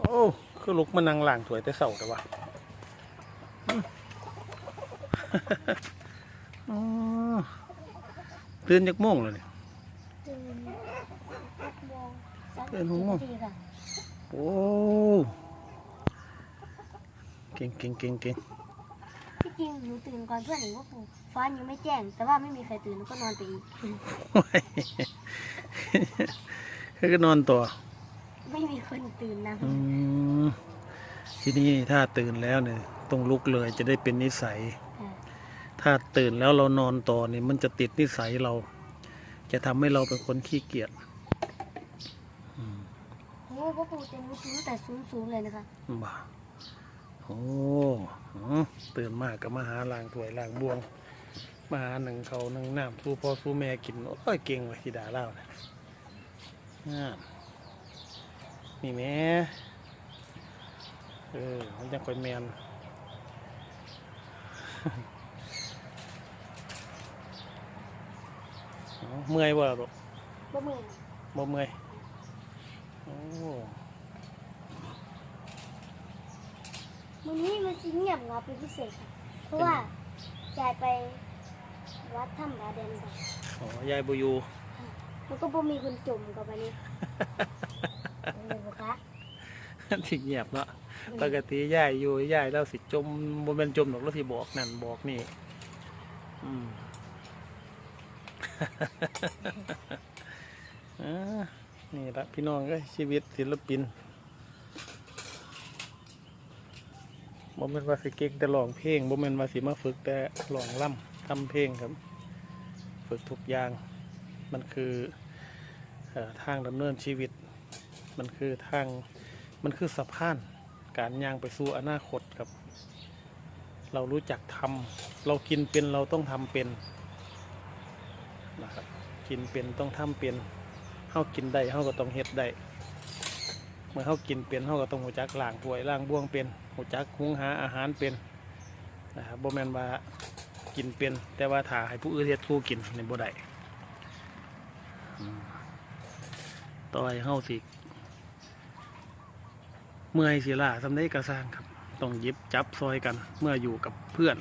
โอ้คือลุกมานั่งล่างถวยแต่เสาแต่ว่าอืมอ๋อตื่นจากโมงเลยเนี่ยตื่นหกโมงสามตื่นหกโมงนาทีค่ะโอ้เก่งเก่งเก่งเก่งที่จริงหนูตื่นก่อนเพื่อนหนูก็ปลุกฟ้ายังไม่แจ้ง แต่ว่าไม่มีใครตื่นหนูก็นอนไปอีกโอ้ยคือก็นอนต่อ ไม่มีคนตื่นนะอืมที่นี่ถ้าตื่นแล้วเนี่ยต้องลุกเลยจะได้เป็นนิสัยค่ะถ้าตื่นแล้วเรานอนต่อเนี่ยมันจะติดนิสัยเรา จะทำให้เราเป็นคนขี้เกียจอืมโอ้พ่อปู่จะรู้ตื่นตั้งแต่ศูนย์ศูนย์เลยนะคะบ้าโอ้หือตื่นมากก็มาหาล้างถ้วยล้างบวง มาหาหนึ่งเขาหนึ่งน้ำสู้พ่อสู้แม่กิน โอ้ยเก่งว่ะธิดาเล่านะงาม นี่แม่เออมันจะค่อยแมนเอาเมื่อยบ่ล่ะลูกบ่มือบ่เมื่อยโอ้มันนี้มันจะเงียบเหงาเป็นพิเศษค่ะเพราะว่ายายไปวัดถ้ำบาเดนค่ะโหยายบอยูมันก็บ่มีคนจมกับอันนี้เลยบ่คะ ที่เงียบเนาะปกติยายอยู่ยายเราสิจมบ่แม่นจมหรอกเราสิบอกนั่นบอกนี่อืมอ่านี่ละพี่น้องก็ชีวิตศิลปินบ่แม่นว่าสิเก่งแต่ร้องเพลงบ่แม่นว่าสิมาฝึกแต่ร้องล่ำทำเพลงครับ ฝึกทุกอย่าง มันคือเอ่อทางดำเนินชีวิต มันคือทาง มันคือสะพานการย่างไปสู่อนาคตครับ เรารู้จักทำเรากินเป็นเราต้องทำเป็นนะครับกินเป็นต้องทำเป็นเฮากินได้เฮาก็ต้องเฮ็ดได้เมื่อเฮากินเป็นเฮาก็ต้องหูจักล้างถ้วยล้างบ้วงเป็นหูจักหุงหาอาหารเป็นนะครับบ่แม่นว่ากินเป็น แต่ว่าถ้าให้ผู้อื่นเฮ็ดสู้กินในบ่ได้ต่อให้เฮาสิ มื่อยสิล่ะสำได้กระสร้างครับ ต้องยิบจับซอยกัน เมื่ออยู่กับเพื่อน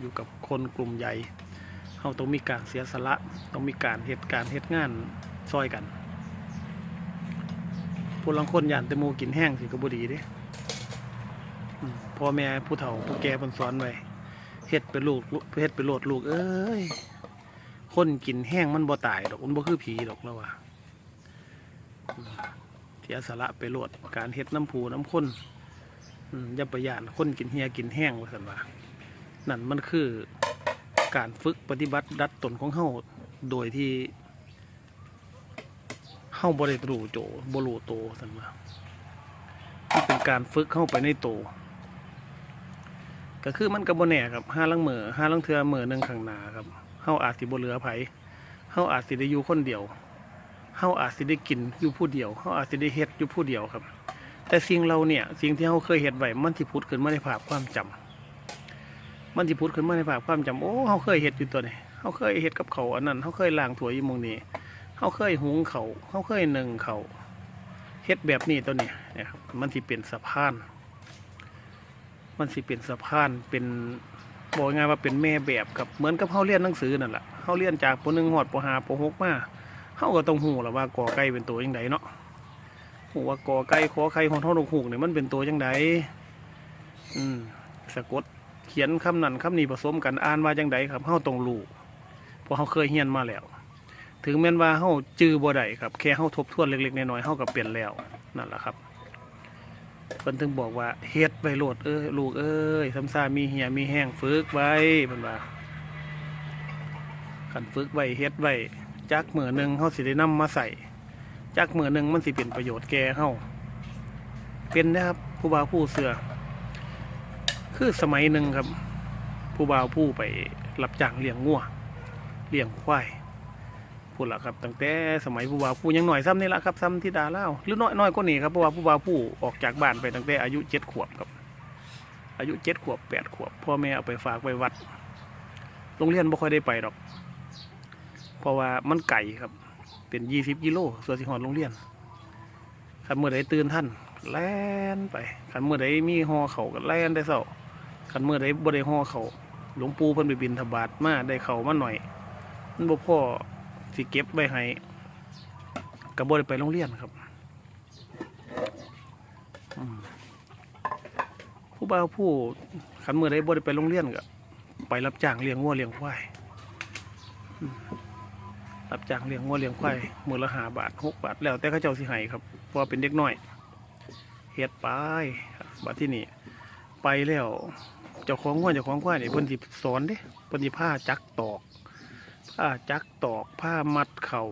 อยู่กับคนกลุ่มใหญ่เราต้องมีการเสียสละ ต้องมีการเหตุการณ์เหตุงานซอยกันผู้ลังคนยานแตมูกินแห้งสิก็บ่ดีเด้พ่อแม่ผู้เฒ่าผู้แก่เพิ่นสอนไว้เฮ็ดเป็นลูกเฮ็ดเป็นโลดลูก เอ้ย คนกินแห้งมันบ่ตายดอกมันบ่คือผีดอกแล้วว่าเสียสละไปโหลดการเฮ็ดน้ำผูน้ำข้นอย่าประหยานคนกินเฮียกินแห้งว่าสันว่านั่นมันคือการฝึกปฏิบัติดัดตนของเฮาโดยที่เฮาบ่ได้รู้โจบรูโตสันว่ามันเป็นการฝึกเข้าไปในโต ก็คือมันก็บ่แน่ครับห้าลังเมือห้าลังเทือมือหนึ่งข้างหน้าครับเฮาอาจสิบเหลือไผเฮาอาจสิได้อยู่คนเดียว เฮาอาจสิได้กินอยู่ผู้เดียวเฮาอาจสิได้เฮ็ดอยู่ผู้เดียวครับ แต่สิ่งเราเนี่ยสิ่งที่เฮาเคยเฮ็ดไว้มันสิพุดขึ้นมาในภาพความจำมันสิพุดขึ้นมาในภาพความจำโอ้เฮาเคยเฮ็ดอยู่ตัวนี้เฮาเคยเฮ็ดกับเขาอันนั้นเฮาเคยล้างถ้วยอยู่มงนี้เฮาเคยหุงเขาเฮาเคยหนึ่งเขาเฮ็ดแบบนี้ตัวนี้นะครับมันสิเป็นสะพาน มันสิเป็นสะพานเป็นบอกง่ายว่าเป็นแม่แบบกับเหมือนกับเฮาเรียนหนังสือนั่นแหละเฮาเรียนจากปหนึ่งฮอดปหาปหกมา เขาก็ต้องหูแล้วว่ากอไก่เป็นตัวยังไงเนาะหูว่ากอไก่ขอไข่ของเท่าดงหูกเนี่ยมันเป็นตัวยังไงอืมสะกดเขียนคำนั้นคำนี้ผสมกันอ่านว่าจังไดครับเฮาต้องรู้เพราะเฮาเคยเฮียนมาแล้ว ถึงแม้นว่าเฮาจื้อบ่ได้ครับ แค่เฮาทบทวนเล็กๆน้อยๆเฮาก็เปลี่ยนแล้วนั่นแหละครับเพิ่นถึงบอกว่าเฮ็ดไว้โลดเอ้ยลูกเอ้ยซ้ำซามีเหียมีแห้งฝึกไว้เพิ่นว่าคันฝึกไว้เฮ็ดไว้ จักเหมือหนึ่งเขาสิได้นำมาใส่จักเหมือหนึ่งมันสิเป็นประโยชน์แก่เขาเป็นนะครับผู้บ่าวผู้เสือคือสมัยหนึ่งครับ ผู้บ่าวผู้ไปรับจ้างเลี้ยงงัวเลี้ยงควายพูดละครับตั้งแต่สมัยผู้บ่าวผู้ยังหน่อยซ้ำนี่ละครับซ้ำที่ดาเล่าหรือน้อยน้อยกว่านี้ครับเพราะว่าผู้บ่าวผู้ออกจากบ้านไปตั้งแต่อายุเจ็ดขวบครับ อายุเจ็ดขวบแปดขวบพ่อแม่เอาไปฝากไปวัดโรงเรียนบ่ค่อยได้ไปดอก เพราะว่ามันไก่ครับ เป็นยี่สิบกิโลส่วนสิหอดโรงเรียนครับเมื่อใดตื่นท่านแล่นไปคันเมื่อใดมีหอเขาก็แล่นได้เศร้าคันเมื่อใดบ่ได้หอเขาหลวงปู่เพิ่นไปบินทบาทมาได้เขามาหน่อยมันบ่พ่อสิเก็บไว้ให้ก็บ่ได้ไปโรงเรียนครับผู้บ่าวผู้คันเมื่อใดบ่ได้ไปโรงเรียนก็ไปรับจ้างเลี้ยงวัวเลี้ยงควายอืม รับจ้างเลี้ยงวัวเลี้ยงควายมือละหาบาทหกบาทแล้วแต่เขาเจ้าสิให้ครับเพราะว่าเป็นเด็กน้อยเฮ็ดไปบบัดที่นี่ไปแล้วเจ้าของวัวเจ้าของควายนี่เพิ่นสิสอนเด้เพิ่นสิพาจักตอกผ้าจักตอกผ้ามัดเข่า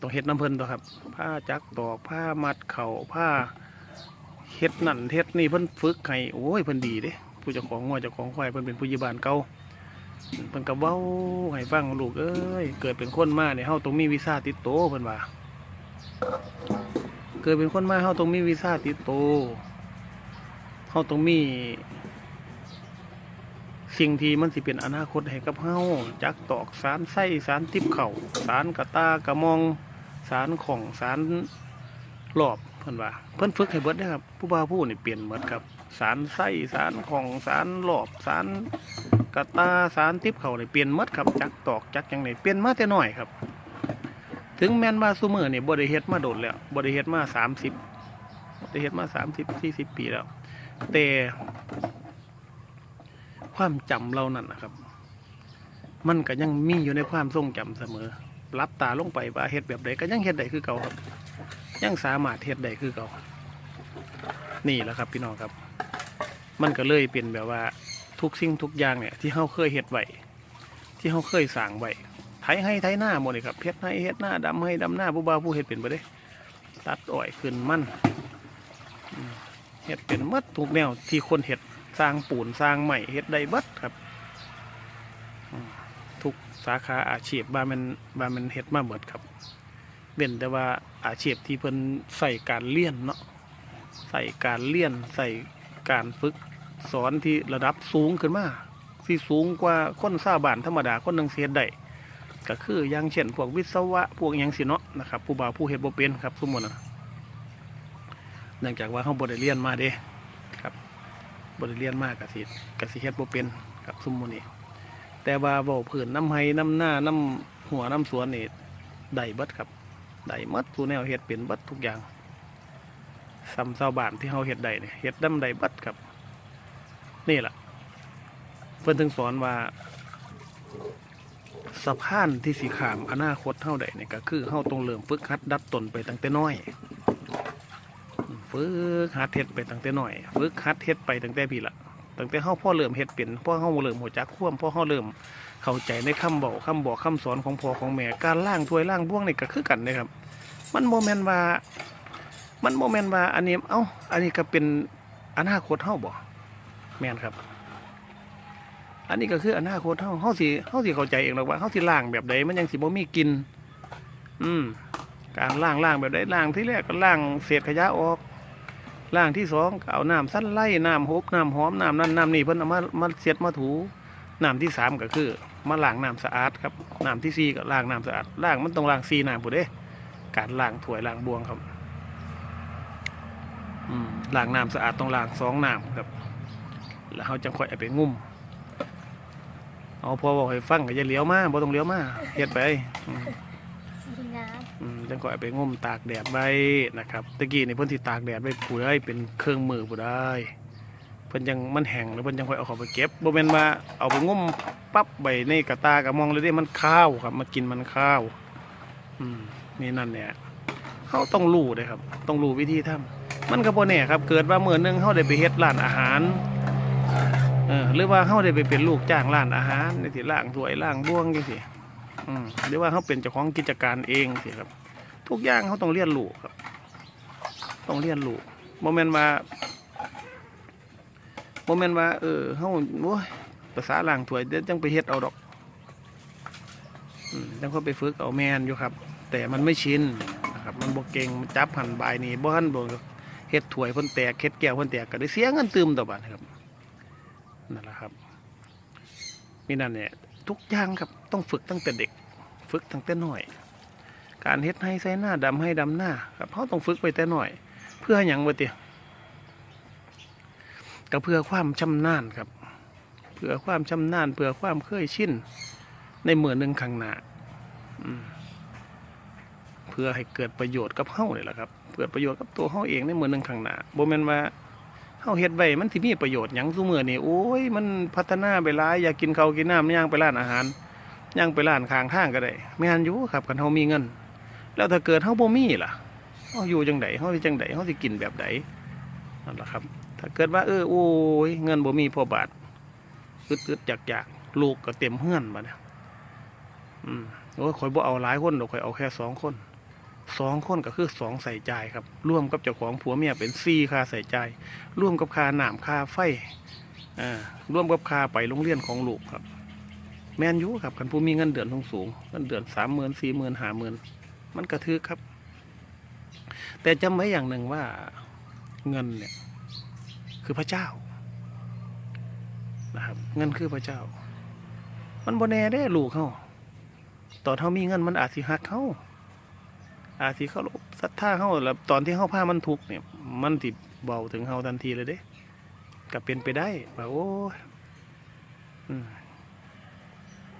ต้องเฮ็ดน้ำเพิ่นตัวครับผ้าจักตอกผ้ามัดเข่าผ้าเฮ็ดนั่นเฮ็ดนี่เพิ่นฝึกให้โอ้ยเพิ่นดีเด้ผู้เจ้าของงัวเจ้าของควายเพิ่นเป็นผู้ยิบานเก่า เพิ่นก็เว้าให้ฟังลูกเอ้ยเกิดเป็นคนมาเนี่ยเฮาต้องมีวีซ่าติดโตเพิ่นว่าเกิดเป็นคนมาเฮาต้องมีวีซ่าติดโตเฮาต้องมี สิ่งที่มันสิเป็นอนาคตให้กับเฮาจักตอกสารไส้สารติบเข่าสารกระตากระมองสารของสารหลอบเพิ่นว่าเพิ่นฝึกให้เบิดนะครับ ผู้บ่าวผู้นี่เปลี่ยนหมดครับสารไส้สารของสารหลอบสาร กระตาสารติบเขานี่เปลี่ยนหมดครับจักตอกจักยังนี่เปลี่ยนมาแต่น้อยครับ ถึงแมนว่าซุมื้อนี่ยบ่ได้เฮ็ดมาโดดแล้วบ่ได้เฮ็ดมา30บ่ได้เฮ็ดมา30 40ปีแล้ว แต่ความจำเรานั่นนะครับ มันก็ยังมีอยู่ในความทรงจำเสมอ รับตาลงไปว่าเฮ็ดแบบใดก็ยังเฮ็ดได้คือเก่าครับ ยังสามารถเฮ็ดได้คือเก่า นี่แหละครับพี่น้องครับ มันก็เลยเป็นแบบว่า ทุกสิ่งทุกอย่างเนี่ยที่เฮาเคยเฮ็ดไว้ที่เฮาเคยสางไว้ไถให้ไถหน้าหมดเลยครับเฮ็ดให้เฮ็ดหน้าดำให้ดำหน้าผู้บ่าวผู้เฮ็ดเป็นบ่ได้ตัดอ้อยขึ้นมันเฮ็ดเป็นหมดทุกแนวที่คนเฮ็ดสร้างปูนสร้างใหม่เฮ็ดได้เบิดครับทุกสาขาอาชีพบามันบามันเฮ็ดมาเบิดครับเว้นแต่ว่าอาชีพที่เพิ่นใส่การเลี้ยนเนาะใส่การเลี้ยนใส่การฝึก สอนที่ระดับสูงขึ้นมาที่สูงกว่าคนชาบานธรรมดาคนหนึงเฮ็ดได้ก็คืออย่างเช่นพวกวิศวะพวกหยังสิเนาะนะครับผู้บ่าวผู้เฮ็ดบ่เป็นครับสมมุตินะเนื่องจากว่าเฮาบ่ได้เรียนมาเด้บริเรียนมากกสิกสิเฮ็ดบ่เป็นกับซุมโมอนี่แต่ว่าเว้าพื้นน้ำไห้น้ำหน้าน้ำหัวน้ำสวนนี่ได้เบิดครับได้หมดทุกแนวเฮ็ดเป็นเบิดทุกอย่างซ้ำเศร้าบานที่เฮาเฮ็ดได้เนี่ยเฮ็ดน้ำได้เบิดครับ นี่แหละเพิ่นถึงสอนว่าสะพานที่สีขามอนาคตเฮาได้เนี่ยก็คือเฮาต้องเริ่มฝึกหัดดัดตนไปตั้งแต่น้อยฝึกหัดเฮ็ดไปตั้งแต่น้อยฝึกหัดเฮ็ดไปตั้งแต่พี่ละตั้งแต่เฮาพ่อเริ่มเฮ็ดเป็นพ่อเฮาเริ่มหัวจักคว่ำพ่อเฮาเริ่มเข้าใจในคำบอกคำบอกคำสอนของพ่อของแม่การล่างถ้วยล่างบ้วงนี่ก็คือกันนะครับ มันโมเมนว่า มันโมเมนว่าอันนี้เอ้าอันนี้ก็เป็นอนาคตเฮาบ่ แม่นครับ อันนี้ก็คืออนาคตเฮาเฮาสิเฮาสิเข้าใจเองหรอกว่าเฮาสิล่างแบบใดมันยังสิบ่มีกิน อืม การล่างล่างแบบใดล่างที่แรกก็ล่างเศษขยะออกล่างที่สองก็เอาน้ำสั้นไล่น้ำฮบน้ำหอมน้ำนั่นน้ำนี่เพิ่นเอามามาเสียดมาถูน้ำที่สามก็คือมาล้างน้ำสะอาดครับน้ำที่สี่ก็ล้างน้ำสะอาดล้างมันต้องล้างสี่น้ำผู้เด้ การล้างถ้วยล้างบวงครับอืมล้างน้ำสะอาดต้องล้างสองน้ำครับ แล้วเขาจังค่อยเอาไปงุ่มเอาพอบอกให้ฟังก็อย่าเลี้ยวมาบ่ต้องเลี้ยวมาเฮ็ดไปอืมสีน้อืมจังก็เอาไปงมตากแดดไว้นะครับตะกี้นี่เพิ่นสิตากแดดไว้ผู้ได้เป็นเครื่องมือผู้ได้เพิ่นยังมันแห้งแล้วเพิ่นยังค่อยเอาเข้าไปเก็บบ่แม่นว่าเอาไปงมปั๊บใบในกระตากระมองเลยเด้มันข้าวครับมากินมันข้าวอืมนี่นั่นเนี่ยเฮาต้องรู้เด้ครับ ต้องรู้วิธีทำมันก็บ่แน่ครับ เกิดว่ามื้อหนึงเฮาได้ไปเฮ็ดร้านอาหาร เออหรือว่าเฮาได้ไปเป็นลูกจ้างร้านอาหารในที่ล้างถวยล้างบ้วงจังซี่อืมหรือว่าเขาเป็นเจ้าของกิจการเองสิครับ ทุกอย่างเขาต้องเรียนรู้ครับ ต้องเรียนรู้โมเมนว่าโมเมนว่าเออเขาโอ้ยภาษาล่างถวยเดี๋ยวจังไปเฮ็ดเอาดอกอืมจังเขาไปฝึกเอาแมนอยู่ครับ แต่มันไม่ชินนะครับมันบกเก่งมันจับหันบายนี่บ่หันบ่เฮ็ดถวยพ่นแตกเฮ็ดแก้วพ่นแตกก็ได้เสียเงินตืมต่อบัดครับ นั่นแหละครับมีนั่นเนี่ยทุกอย่างครับต้องฝึกตั้งแต่เด็ก ฝึกตั้งแต่น้อย การเฮ็ดให้ใส่หน้าดำให้ดำหน้าครับเขาต้องฝึกไปแต่น้อย เพื่อหยังบ่ติก็เพื่อความชำนาญครับ เพื่อความชำนาญเพื่อความเคยชินในเมื่อหนึ่งข้างหน้าเพื่อให้เกิดประโยชน์กับเฮาเนี่ยแหละครับ เกิดประโยชน์กับตัวเฮาเองในเมื่อหนึ่งข้างหน้าโบแมนว่า เฮาเฮ็ดไว้มันสิมีประโยชน์หยังซุมื้อนี่โอ้ยมันพัฒนาไปหลายอยากกินข้าวกินน้ำย่างไปร้านอาหารย่างไปร้านข้างทางก็ได้แม่นอยู่ครับคันเฮามีเงิน แล้วถ้าเกิดเฮาบ่มีล่ะเฮาอยู่จังไดเฮาสิจังไดเฮาสิกินแบบใดนั่นล่ะครับ ถ้าเกิดว่าเออโอ้ยเงินบ่มีพอบาทอึดๆอยากๆลูกก็เต็มเฮือนบัดเนี่ยอืมโอ้ยข่อยบ่เอาหลายคนดอกข่อยเอาแค่สองคน สองคนก็คือสองใส่ใจครับร่วมกับเจ้าของผัวเมียเป็นสี่ค่าใส่ใจร่วมกับค่าหน้ำค่าไฟอ่าร่วมกับค่าไปโรงเรียนของลูกครับ แมนยูครับคันผู้มีเงินเดือนสูงเงินเดือนสามหมื่นสี่หมื่นห้าหมื่นมันกระทึกครับ แต่จำไว้อย่างหนึ่งว่าเงินเนี่ยคือพระเจ้านะครับเงินคือพระเจ้า มันบนแน่ได้ลูกเขาตอนเขามีเงินมันอาจสิหักเขา อาสิเขารพศรัทธาเขาแล้วตอนที่เขาพามันทุกเนี่ย มันติเบาถึงเขาทันทีเลยเด้ก็เป็นไปได้ว่าโอ้อ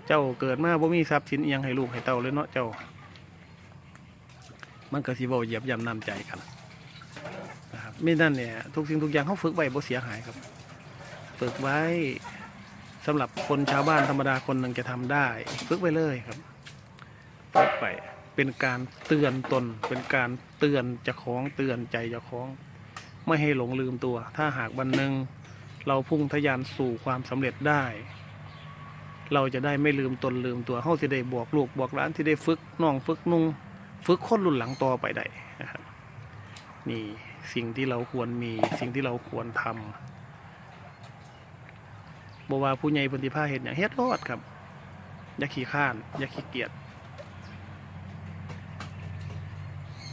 เจ้าเกิดมาบ่มีทรัพย์สินอิหยังให้ลูกให้เต้าเลยเนาะเจ้า มันก็สิเว้าเหยียบย่ำน้ำใจกันนะครับไม่นั่นเนี่ยทุกสิ่งทุกอย่างเขาฝึกไว้บ่เสียหายครับ ฝึกไว้สำหรับคนชาวบ้านธรรมดาคนหนึ่งจะทำได้ ฝึกไว้เลยครับฝึกไป เป็นการเตือนตน เป็นการเตือนเจะคล้าของเตือนใจเจะคล้าของ ไม่ให้หลงลืมตัว ถ้าหากวันหนึ่งเราพุ่งทะยานสู่ความสำเร็จได้ เราจะได้ไม่ลืมตนลืมตัวเฮาสิได้บอกลูกบอกหลานที่ได้ฝึกน้องฝึกนุ่งฝึกคนรุ่นหลังต่อไปได้นะครับนี่สิ่งที่เราควรมีสิ่งที่เราควรทำบว่าผู้ใหญ่ปฏิภาเห็นอย่างเฮ็ดรอดครับ อย่าขี้ข้าน อย่าขี้เกียจ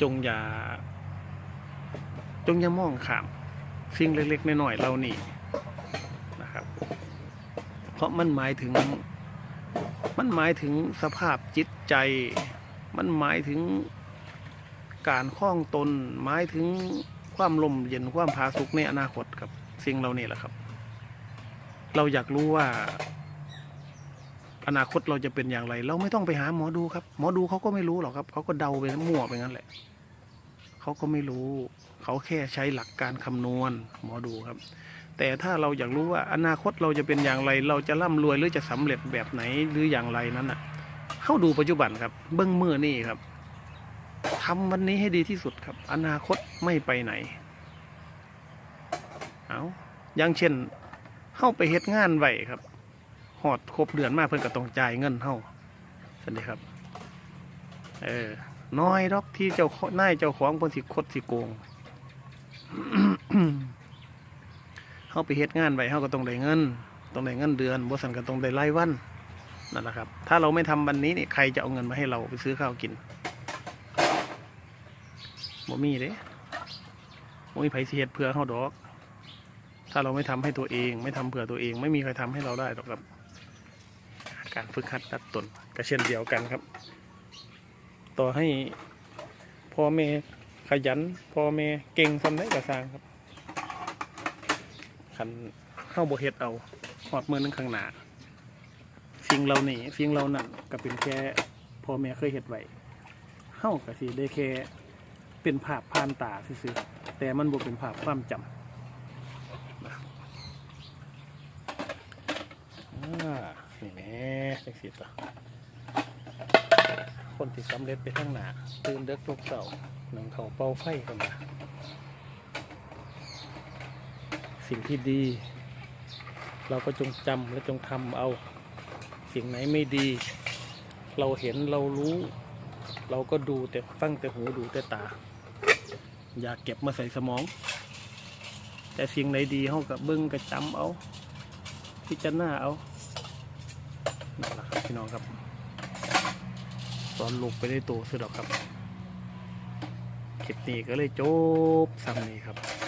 จงอย่า จงอย่ามองข้าม สิ่งเล็กๆน้อยๆเรานี่นะครับ เพราะมันหมายถึง มันหมายถึงสภาพจิตใจ มันหมายถึงการคล้องตน หมายถึงความลมเย็นความผาสุกในอนาคตครับ สิ่งเหล่านี้แหละครับ เราอยากรู้ว่าอนาคตเราจะเป็นอย่างไร เราไม่ต้องไปหาหมอดูครับ หมอดูเขาก็ไม่รู้หรอกครับ เขาก็เดาไปมั่วไปงั้นแหละ เขาก็ไม่รู้ เขาแค่ใช้หลักการคำนวณหมอดูครับ แต่ถ้าเราอยากรู้ว่าอนาคตเราจะเป็นอย่างไร เราจะร่ำรวยหรือจะสำเร็จแบบไหนหรืออย่างไรนั้นอะ เข้าดูปัจจุบันครับ เบื้องมือนี่ครับทำวันนี้ให้ดีที่สุดครับ อนาคตไม่ไปไหน เอาอย่างเช่นเข้าไปเฮ็ดงานไหวครับหอดครบเดือนมากเพิ่นก็ต้องจ่ายเงินเฮาสวัสดีครับ เออ น้อยดอกที่เจ้าขนายเจ้าของเพิ่นสิคดสิโกงเฮาไปเฮ็ดงานไว้เฮาก็ต้องได้เงินต้องได้เงินเดือนบ่ซั่นก็ต้องได้รายวันนั่นแหละครับ ถ้าเราไม่ทำวันนี้นี่ใครจะเอาเงินมาให้เราไปซื้อข้าวกินบ่มีเด้บ่มีไผสิเฮ็ดเพื่อเฮาดอก ถ้าเราไม่ทำให้ตัวเอง ไม่ทำเพื่อตัวเอง ไม่มีใครทำให้เราได้หรอกครับ การฝึกหัดดัดตนก็เช่นเดียวกันครับ ต่อให้พ่อแม่ขยันพ่อแม่เก่งทำได้กระสร้างครับขันเข้าบ่เฮ็ดเอาหอดมือหนึงข้างหนาสิ่งเรานี่สิ่งเรานั่นก็เป็นแค่พ่อแม่เคยเฮ็ดไว้เฮาก็สิได้แค่เป็นภาพผ่านตาซื่อๆแต่มันบ่เป็นภาพความจำนะอ่านี่แหม่จังซี่ต่อ คนที่สำเร็จไปข้งหนาตื่นเด็กทุกเช้านั่งเขาเป่าไฟกันมาสิ่งที่ดี เราก็จงจำและจงทำเอา สิ่งไหนไม่ดี เราเห็นเรารู้ เราก็ดูแต่ฟังแต่หูดูแต่ตา อย่าเก็บมาใส่สมอง แต่สิ่งไหนดีเขากับเบิ้งกับจำเอาพิจารณาเอานั่นแหละครับพี่น้องครับ ตอนลูกไปได้โตสุดหรอกครับคลิปนี้ก็เลยจบซ้ำนี้ครับ